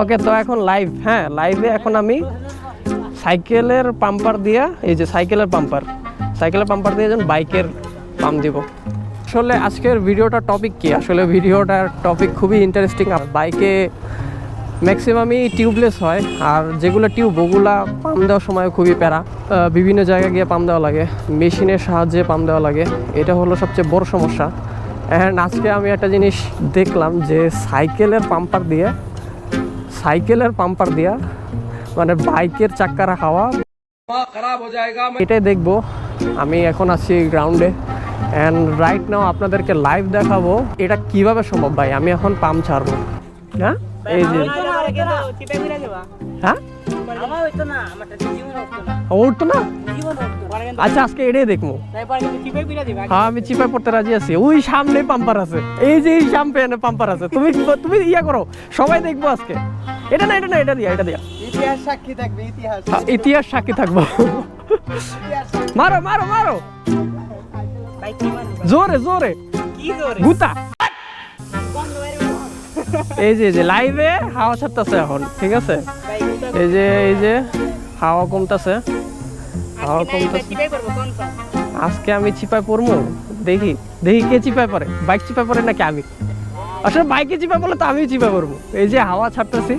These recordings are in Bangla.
ওকে তো এখন লাইভ হ্যাঁ লাইভে এখন আমি সাইকেলের পাম্পার দিয়া, এই যে সাইকেলের পাম্পার সাইকেলের পাম্পার দিয়ে যেন বাইকের পাম্প দিব। আসলে আজকের ভিডিওটার টপিক কি? আসলে ভিডিওটার টপিক খুবই ইন্টারেস্টিং আর বাইকে ম্যাক্সিমামই টিউবলেস হয়, আর যেগুলো টিউব ওগুলা পাম্প দেওয়ার সময় খুবই প্যারা। বিভিন্ন জায়গায় গিয়ে পাম্প দেওয়া লাগে মেশিনের সাহায্যে পাম্প দেওয়া লাগে, এটা হলো সবচেয়ে বড় সমস্যা। অ্যান্ড আজকে আমি একটা জিনিস দেখলাম যে সাইকেলের পাম্পার দিয়ে সাইকেলের পাম্পার দিয়া মানে বাইকের চাক্কার হাওয়া এটাই দেখব। আমি এখন আছি গ্রাউন্ডে অ্যান্ড রাইট নাও আপনাদেরকে লাইভ দেখাবো এটা কীভাবে সম্ভব ভাই? আমি এখন পাম্প ছাড়বো। হ্যাঁ? এই যে হ্যাঁ? উঠতো না আচ্ছা আজকে এটাই দেখব। হ্যাঁ আমি চিপায় পড়তে রাজি আছি। ওই সামনে পাম্পার আছে। এই যে এই সামনে পাম্পার আছে। তুমি তুমি ইয়া করো সবাই দেখব আজকে। এটা না এটা না এটা দিয়া এটা দিয়া। ইতিহাস সাক্ষী থাকবে ইতিহাস। হ্যাঁ, ইতিহাস সাক্ষী থাকব। মারো মারো মারো। জোরে জোরে। গুতা। এই যে এই যে লাইভে হাওয়া ছাড়তেছে এখন ঠিক আছে? এই যে এই যে হাওয়া কমতেছে। হাওয়া কমতেছে। আজকে আমি চিপায় পড়ব দেখি। দেখি কে চিপায় পড়ে বাইক চিপায় পড়ে নাকি আমি? আসলে বাইকে চিপায় বলে তো আমি চিপায় করব। এই যে হাওয়া ছাড়তেছি।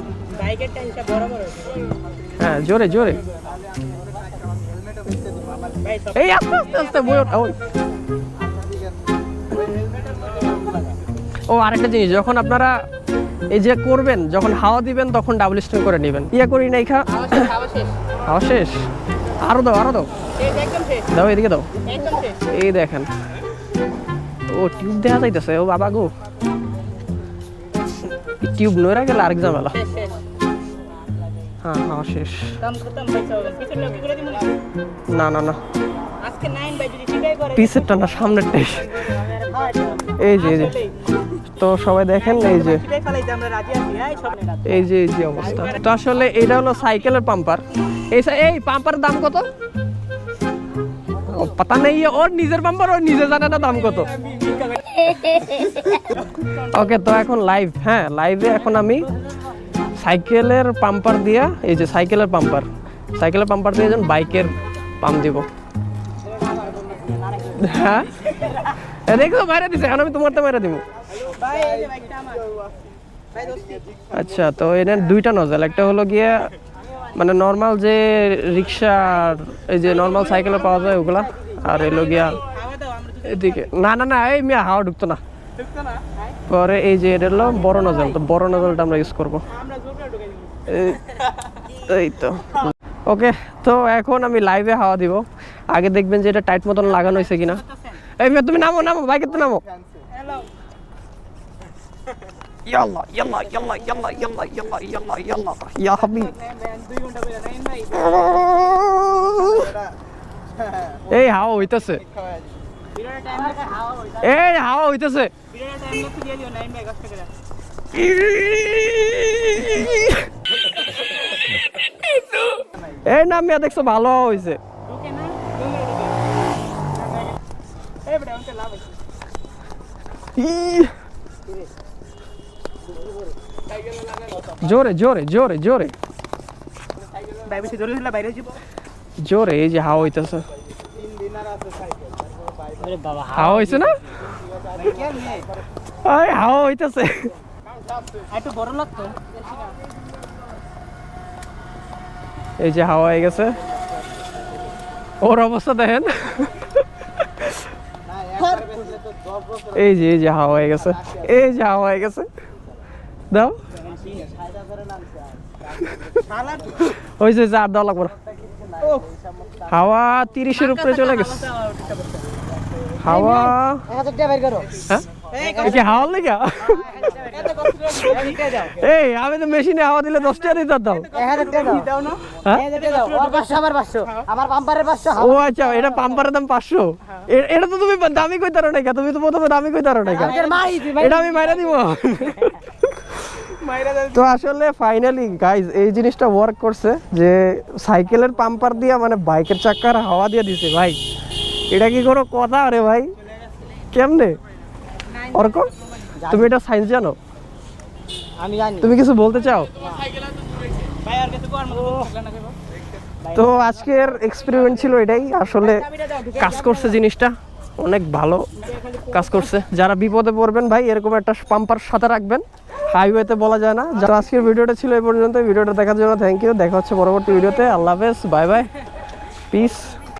হ্যাঁ জোরে জোরে। এই আস্তে আস্তে আস্তে। ও আরেকটা জিনিস যখন আপনারা এই যে করবেন যখন হাওয়া দিবেন তখন ডাবল স্টিং করে নেবেন। ইয়া করি নাই খা। হাওয়া শেষ আরও দাও আরও দাও। দাও এদিকে দাও। এই দেখেন। ও টিউব দেখা যাইতেছে ও বাবা গো। টিউব নইরা গেলে আরেক ঝামেলা। হ্যাঁ হাওয়া শেষ। না না না। পিসেরটা না সামনেরটাই এই যে এই যে। তো সবাই দেখেন এই যে। এই যে এই যে অবস্থা। তো আসলে এটা হলো সাইকেলের পাম্পার। এই এই পাম্পারের দাম কত? ও, পাতা নেই ওর নিজের পাম্পার ওর নিজে জানে না দাম কত? ওকে, তো এখন লাইভ হ্যাঁ লাইভে এখন আমি সাইকেলের পাম্পার দিয়া, এই যে সাইকেলের পাম্পার সাইকেলের পাম্পার দিয়ে যেন বাইকের পাম্প দিব। হ্যাঁ? দেখো, বাইরে দিছে, এখন আমি তোমারটা বাইরে দিব। আচ্ছা তো এখানে দুইটা নজল একটা হলো গিয়ে মানে নর্মাল যে রিক্সার এই যে নর্মাল সাইকেলে পাওয়া যায় ওগুলা, আর এলো গিয়া এদিকে। না না না এই মিয়া হাওয়া ঢুকতো না। পরে এই যে এটা হলো বড় নজল তো বড় নজলটা আমরা ইউজ করব। এই- এই তো। ওকে তো এখন আমি লাইভে হাওয়া দিব। আগে দেখবেন যে এটা টাইট মতন লাগানো হয়েছে কিনা। এই মেয়ে তুমি নামো নামো বাইকে তো নামো। এই হাওয়া হইতেছে। এই হাওয়া হইতেছে। এই না মিয়া দেখছ ভালো হাওয়া হইছে। জোরে জোরে জোরে জোরে। জোরে এই যে হাওয়া হইতেছে। হাওয়া হইছে না? হাওয়া হইতেছে। এই যে হাওয়া হয়ে গেছে। ওর অবস্থা দেখেন। এই যে এই যে হাওয়া হয়ে গেছে। এই যে হাওয়া হয়ে গেছে। দাও। হয়েছে যে আর দেওয়া লাগবো। হাওয়া তিরিশের উপরে চলে গেছে। হাওয়া। হ্যাঁ? এই কি হাওয়া লেগা? এই আমি তো মেশিনে হাওয়া দিলে দশ টাকা দিতে দাও হ্যাঁ? আমার পাম্পারের পাঁচশো ও আচ্ছা এটা পাম্পারের দাম পাঁচশো। এ- এটা তো তুমি দামি কই তারো নাকি? তুমি তো প্রথমে দামি কই তারো নাকি? এটা আমি মাইরা দিব। তো আসলে ফাইনালি গাইজ এই জিনিসটা ওয়ার্ক করছে যে সাইকেলের পাম্পার দিয়া মানে বাইকের চাক্কার হাওয়া দিয়ে দিছে ভাই। এটা কি কোনো কথা আরে ভাই? কেমনে? অর্ক তুমি এটা সাইন্স জানো? আমি জানি। তুমি কিছু বলতে চাও? তো আজকের এক্সপেরিমেন্ট ছিল এটাই আসলে কাজ করছে জিনিসটা অনেক ভালো কাজ করছে। যারা বিপদে পড়বেন ভাই এরকম একটা পাম্পার সাথে রাখবেন হাইওয়েতে বলা যায় না। যারা আজকের ভিডিওটা ছিল এই পর্যন্ত ভিডিওটা দেখার জন্য থ্যাংক ইউ দেখা হচ্ছে পরবর্তী ভিডিওতে আল্লাহ হাফেজ বাই বাই পিস